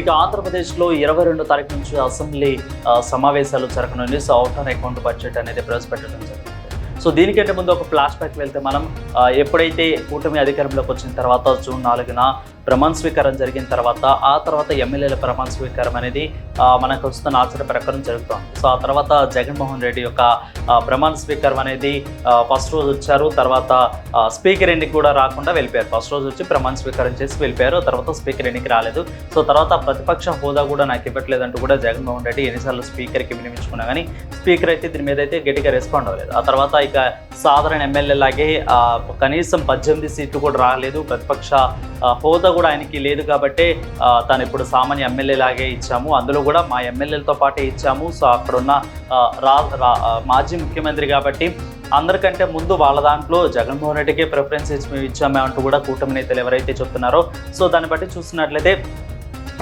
ఇక ఆంధ్రప్రదేశ్లో ఇరవై రెండు తారీఖు నుంచి అసెంబ్లీ సమావేశాలు జరగనుంది. So out on account budget అనేది ప్రవేశపెట్టడం జరిగింది సో దీనికంటే ముందు ఒక ఫ్లాష్ బ్యాక్ వెళ్తే మనం ఎప్పుడైతే కూటమి అధికారంలోకి వచ్చిన తర్వాత జూన్ నాలుగున ప్రమాణ స్వీకారం జరిగిన తర్వాత ఆ తర్వాత ఎమ్మెల్యేల ప్రమాణ స్వీకారం అనేది మనకు వస్తున్న ఆచార ప్రకారం జరుగుతుంది. సో ఆ తర్వాత జగన్మోహన్ రెడ్డి యొక్క ప్రమాణ స్వీకారం అనేది ఫస్ట్ రోజు వచ్చారు. తర్వాత స్పీకర్ ఎన్నిక కూడా రాకుండా వెళ్ళిపోయారు. ఫస్ట్ రోజు వచ్చి ప్రమాణ స్వీకారం చేసి వెళ్ళిపోయారు. తర్వాత స్పీకర్ ఎన్నిక రాలేదు. సో తర్వాత ప్రతిపక్ష హోదా కూడా నాకు ఇవ్వట్లేదంటూ కూడా జగన్మోహన్ రెడ్డి ఎన్నిసార్లు స్పీకర్కి వినిపించుకున్నా కానీ స్పీకర్ అయితే దీని మీద అయితే గట్టిగా రెస్పాండ్ అవ్వలేదు. ఆ తర్వాత ఇక సాధారణ ఎమ్మెల్యే లాగే కనీసం పద్దెనిమిది సీట్లు కూడా రాలేదు. ప్రతిపక్ష హోదా కూడా ఆయనకి లేదు కాబట్టి తను ఇప్పుడు సామాన్య ఎమ్మెల్యే లాగే ఇచ్చాము. అందులో కూడా మా ఎమ్మెల్యేలతో పాటే ఇచ్చాము. సో అక్కడున్న రా మాజీ ముఖ్యమంత్రి కాబట్టి అందరికంటే ముందు వాళ్ళ దాంట్లో జగన్మోహన్ రెడ్డికే ప్రిఫరెన్స్ ఇచ్చి మేము ఇచ్చామే అంటూ కూడా కూటమి నేతలు ఎవరైతే చెప్తున్నారో సో దాన్ని బట్టి చూసినట్లయితే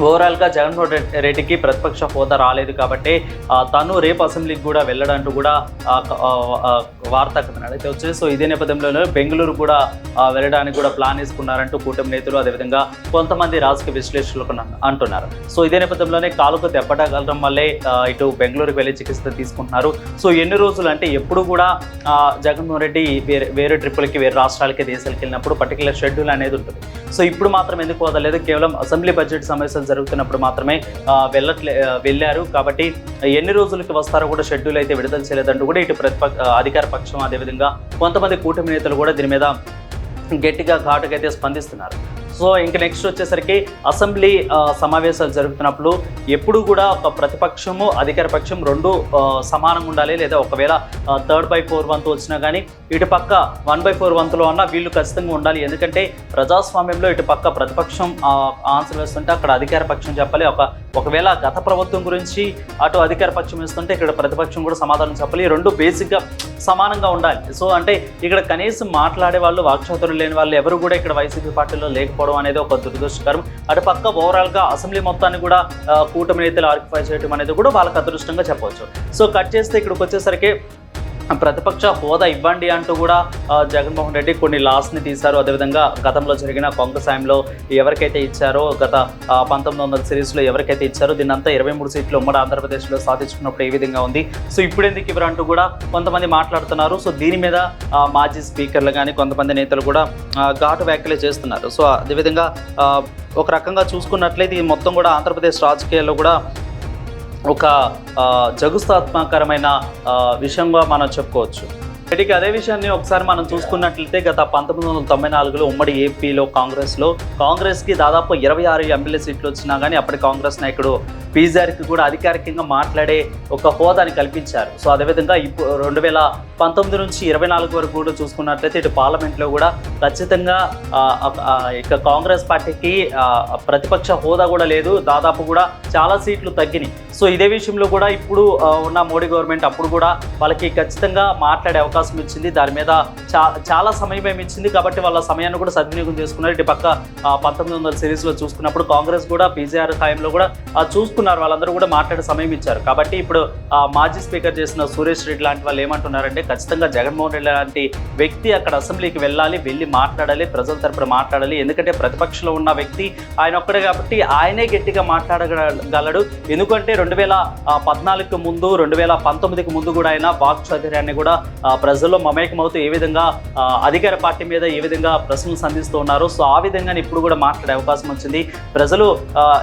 ఓవరాల్గా జగన్మోహన్ రెడ్డికి ప్రతిపక్ష హోదా రాలేదు కాబట్టి తను రేపు అసెంబ్లీకి కూడా వెళ్ళడంటూ కూడా వార్తా కథనాలు. అయితే వచ్చేది సో ఇదే నేపథ్యంలోనే బెంగళూరు కూడా వెళ్ళడానికి కూడా ప్లాన్ వేసుకున్నారంటూ కూటమి నేతలు అదేవిధంగా కొంతమంది రాజకీయ విశ్లేషకులు అంటున్నారు. సో ఇదే నేపథ్యంలోనే కాలుకు దెబ్బటగలడం వల్లే ఇటు బెంగళూరుకు వెళ్ళి చికిత్స తీసుకుంటున్నారు. సో ఎన్ని రోజులు అంటే ఎప్పుడు కూడా జగన్మోహన్ రెడ్డి వేరే వేరే ట్రిప్పులకి వేరే రాష్ట్రాలకి దేశాలకు వెళ్ళినప్పుడు పర్టికులర్ షెడ్యూల్ అనేది ఉంటుంది. సో ఇప్పుడు మాత్రం ఎందుకు వదలలేదు కేవలం అసెంబ్లీ బడ్జెట్ సమావేశాలు జరుగుతున్నప్పుడు మాత్రమే వెళ్ళట్లే వెళ్ళారు. కాబట్టి ఎన్ని రోజులకి వస్తారో కూడా షెడ్యూల్ అయితే విడుదల చేయలేదంటూ కూడా ఇటు ప్రతిపక్ష అధికార పక్షం అదేవిధంగా కొంతమంది కూటమి నేతలు కూడా దీని మీద గట్టిగా ఘాటుగా అయితే స్పందిస్తున్నారు. సో ఇంక నెక్స్ట్ వచ్చేసరికి అసెంబ్లీ సమావేశాలు జరుగుతున్నప్పుడు ఎప్పుడు కూడా ఒక ప్రతిపక్షము అధికార పక్షం రెండు సమానంగా ఉండాలి. లేదా ఒకవేళ థర్డ్ బై ఫోర్ వంతు వచ్చినా కానీ ఇటు పక్క వన్ బై ఫోర్ వంతులో అన్న వీళ్ళు ఖచ్చితంగా ఉండాలి. ఎందుకంటే ప్రజాస్వామ్యంలో ఇటు పక్క ప్రతిపక్షం ఆన్సర్ వేస్తుంటే అక్కడ అధికార పక్షం చెప్పాలి. ఒక ఒకవేళ గత ప్రభుత్వం గురించి అటు అధికార పక్షం వేస్తుంటే ఇక్కడ ప్రతిపక్షం కూడా సమాధానం చెప్పాలి. రెండు బేసిక్గా సమానంగా ఉండాలి. సో అంటే ఇక్కడ కనీసం మాట్లాడే వాళ్ళు వాక్చాతులు లేని వాళ్ళు ఎవరు కూడా ఇక్కడ వైసీపీ పార్టీలో లేకపోవడం అనేది ఒక దురదృష్టకరం. అటు పక్క ఓవరాల్గా అసెంబ్లీ మొత్తాన్ని కూడా కూటమి నేతలు ఆర్కిఫై చేయడం అనేది కూడా వాళ్ళకి అదృష్టంగా చెప్పవచ్చు. సో కట్ చేస్తే ఇక్కడికి వచ్చేసరికి ప్రతిపక్ష హోదా ఇవ్వండి అంటూ కూడా జగన్మోహన్ రెడ్డి కొన్ని లాస్ని తీశారు. అదేవిధంగా గతంలో జరిగిన కాంగ్రెస్ సాయంలో ఎవరికైతే ఇచ్చారో గత పంతొమ్మిది వందల సిరీస్లో ఎవరికైతే ఇచ్చారో దీన్నంతా ఇరవై మూడు సీట్లు ఉమ్మడి ఆంధ్రప్రదేశ్లో సాధించుకున్నప్పుడు ఏ విధంగా ఉంది? సో ఇప్పుడు ఎందుకు ఇవ్వరు అంటూ కూడా కొంతమంది మాట్లాడుతున్నారు. సో దీని మీద మాజీ స్పీకర్లు కానీ కొంతమంది నేతలు కూడా ఘాటు వ్యాఖ్యలు చేస్తున్నారు. సో అదేవిధంగా ఒక రకంగా చూసుకున్నట్లయితే ఇది మొత్తం కూడా ఆంధ్రప్రదేశ్ రాజకీయాల్లో కూడా ఒక జగుస్తాత్మకరమైన విషయంగా మనం చెప్పుకోవచ్చు. ఇటుకి అదే విషయాన్ని ఒకసారి మనం చూసుకున్నట్లయితే గత పంతొమ్మిది వందల తొంభై నాలుగులో ఉమ్మడి ఏపీలో కాంగ్రెస్లో కాంగ్రెస్కి దాదాపు ఇరవై ఆరు ఎమ్మెల్యే సీట్లు వచ్చినా కానీ అప్పటి కాంగ్రెస్ నాయకుడు పీజార్కి కూడా అధికారికంగా మాట్లాడే ఒక హోదాని కల్పించారు. సో అదేవిధంగా ఇప్పుడు రెండు వేల పంతొమ్మిది నుంచి ఇరవై నాలుగు వరకు కూడా చూసుకున్నట్లయితే ఇటు పార్లమెంట్లో కూడా ఖచ్చితంగా ఇక కాంగ్రెస్ పార్టీకి ప్రతిపక్ష హోదా కూడా లేదు. దాదాపు కూడా చాలా సీట్లు తగ్గినాయి. సో ఇదే విషయంలో కూడా ఇప్పుడు ఉన్న మోడీ గవర్నమెంట్ అప్పుడు కూడా వాళ్ళకి ఖచ్చితంగా మాట్లాడే అవకాశం ఇచ్చింది. దాని మీద చా చాలా సమయం ఇచ్చింది కాబట్టి వాళ్ళ సమయాన్ని కూడా సద్వినియోగం చేసుకున్నారు. ఇటు పక్క పంతొమ్మిది వందల సిరీస్లో చూసుకున్నప్పుడు కాంగ్రెస్ కూడా పీజీఆర్ టైంలో కూడా చూసుకున్నారు. వాళ్ళందరూ కూడా మాట్లాడే సమయం ఇచ్చారు. కాబట్టి ఇప్పుడు మాజీ స్పీకర్ చేసిన సురేష్ రెడ్డి లాంటి వాళ్ళు ఏమంటున్నారంటే ఖచ్చితంగా జగన్మోహన్ రెడ్డి లాంటి వ్యక్తి అక్కడ అసెంబ్లీకి వెళ్ళాలి వెళ్ళి మాట్లాడాలి ప్రజల తరపున మాట్లాడాలి. ఎందుకంటే ప్రతిపక్షంలో ఉన్న వ్యక్తి ఆయన ఒక్కడే కాబట్టి ఆయనే గట్టిగా మాట్లాడగలడు. ఎందుకంటే రెండు వేల పద్నాలుగుకి ముందు రెండు వేల పంతొమ్మిదికి ముందు కూడా ఆయన వాక్ చాతుర్యాన్ని కూడా ప్రజల్లో మమేకమవుతూ ఏ విధంగా అధికార పార్టీ మీద ఏ విధంగా ప్రశ్నలు సంధిస్తూ ఉన్నారో సో ఆ విధంగానే ఇప్పుడు కూడా మాట్లాడే అవకాశం వచ్చింది. ప్రజలు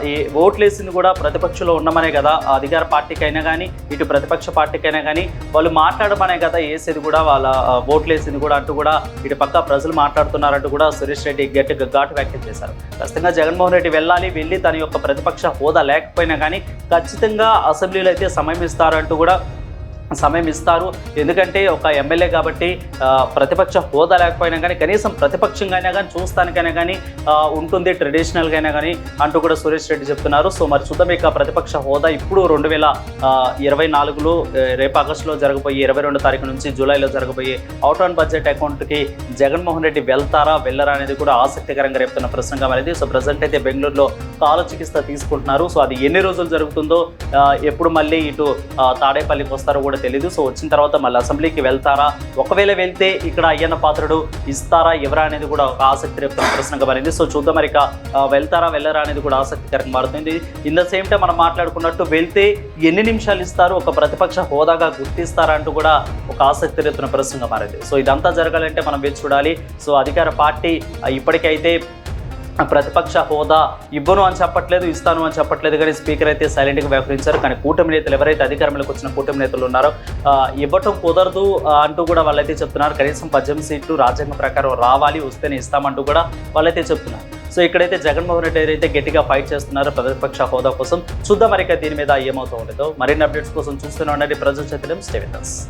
ఈ ఓట్లేసింది కూడా ప్రతిపక్షంలో ఉండమనే కదా అధికార పార్టీకి అయినా కానీ ఇటు ప్రతిపక్ష పార్టీకైనా కానీ వాళ్ళు మాట్లాడమనే కదా వేసేది కూడా వాళ్ళ ఓట్లేసింది కూడా అంటూ కూడా ఇటు పక్క ప్రజలు మాట్లాడుతున్నారంటూ కూడా సురేష్ రెడ్డి గట్టి ఘాటు వ్యాఖ్యలు చేశారు. ఖచ్చితంగా జగన్మోహన్ రెడ్డి వెళ్ళాలి వెళ్ళి తన యొక్క ప్రతిపక్ష హోదా లేకపోయినా కానీ ఖచ్చితంగా అసెంబ్లీలో అయితే సమయం ఇస్తారంటూ కూడా సమయం ఇస్తారు. ఎందుకంటే ఒక ఎమ్మెల్యే కాబట్టి ప్రతిపక్ష హోదా లేకపోయినా కానీ కనీసం ప్రతిపక్షంగానే కానీ చూస్తానికైనా కానీ ఉంటుంది. ట్రెడిషనల్గానే కానీ అంటూ కూడా సురేష్ రెడ్డి చెప్తున్నారు. సో మరి చూద్దాం ఇక ప్రతిపక్ష హోదా ఇప్పుడు రెండు వేల ఇరవై నాలుగులో రేపు ఆగస్టులో జరగబోయే ఇరవై రెండు తారీఖు నుంచి జూలైలో జరగబోయే అవుట్ ఆన్ బడ్జెట్ అకౌంట్కి జగన్మోహన్ రెడ్డి వెళ్తారా వెళ్ళరా అనేది కూడా ఆసక్తికరంగా రేపుతున్న ప్రశ్నగా అనేది. సో ప్రజెంట్ అయితే బెంగళూరులో కాలు చికిత్స తీసుకుంటున్నారు. సో అది ఎన్ని రోజులు జరుగుతుందో ఎప్పుడు మళ్ళీ ఇటు తాడేపల్లికి వస్తారో కూడా తెలియదు సో వచ్చిన తర్వాత మళ్ళీ అసెంబ్లీకి వెళ్తారా? ఒకవేళ వెళ్తే ఇక్కడ అయ్యన్న పాత్రుడు ఇస్తారా ఎవరా అనేది కూడా ఒక ఆసక్తి రేపుతున్న ప్రశ్నగా మారింది. సో చూద్దాం మరి వెళ్తారా వెళ్ళరా అనేది కూడా ఆసక్తికరంగా మారుతుంది. ఇన్ ద సేమ్ టైం మనం మాట్లాడుకున్నట్టు వెళ్తే ఎన్ని నిమిషాలు ఇస్తారు? ఒక ప్రతిపక్ష హోదాగా గుర్తిస్తారా అంటూ కూడా ఒక ఆసక్తి రేపుతున్న ప్రశ్నగా మారింది. సో ఇదంతా జరగాలంటే మనం వేచి చూడాలి. సో అధికార పార్టీ ఇప్పటికైతే ప్రతిపక్ష హోదా ఇవ్వను అని చెప్పట్లేదు ఇస్తాను అని చెప్పట్లేదు కానీ స్పీకర్ అయితే సైలెంట్గా వ్యవహరించారు. కానీ కూటమి నేతలు ఎవరైతే అధికారంలోకి వచ్చిన కూటమి నేతలు ఉన్నారో ఇవ్వటం కుదరదు అంటూ కూడా వాళ్ళైతే చెప్తున్నారు. కనీసం పద్దెనిమిది సీట్లు రాజ్యాంగం ప్రకారం రావాలి వస్తేనే ఇస్తామంటూ కూడా వాళ్ళైతే చెప్తున్నారు. సో ఇక్కడైతే జగన్మోహన్ రెడ్డి అయితే గట్టిగా ఫైట్ చేస్తున్నారు ప్రతిపక్ష హోదా కోసం. చూద్దాం మరి దీని మీద ఏమవుతూ ఉండదో మరిన్ని అప్డేట్స్ కోసం చూస్తూనే ఉండండి. ప్రజల చైతన్యం స్టే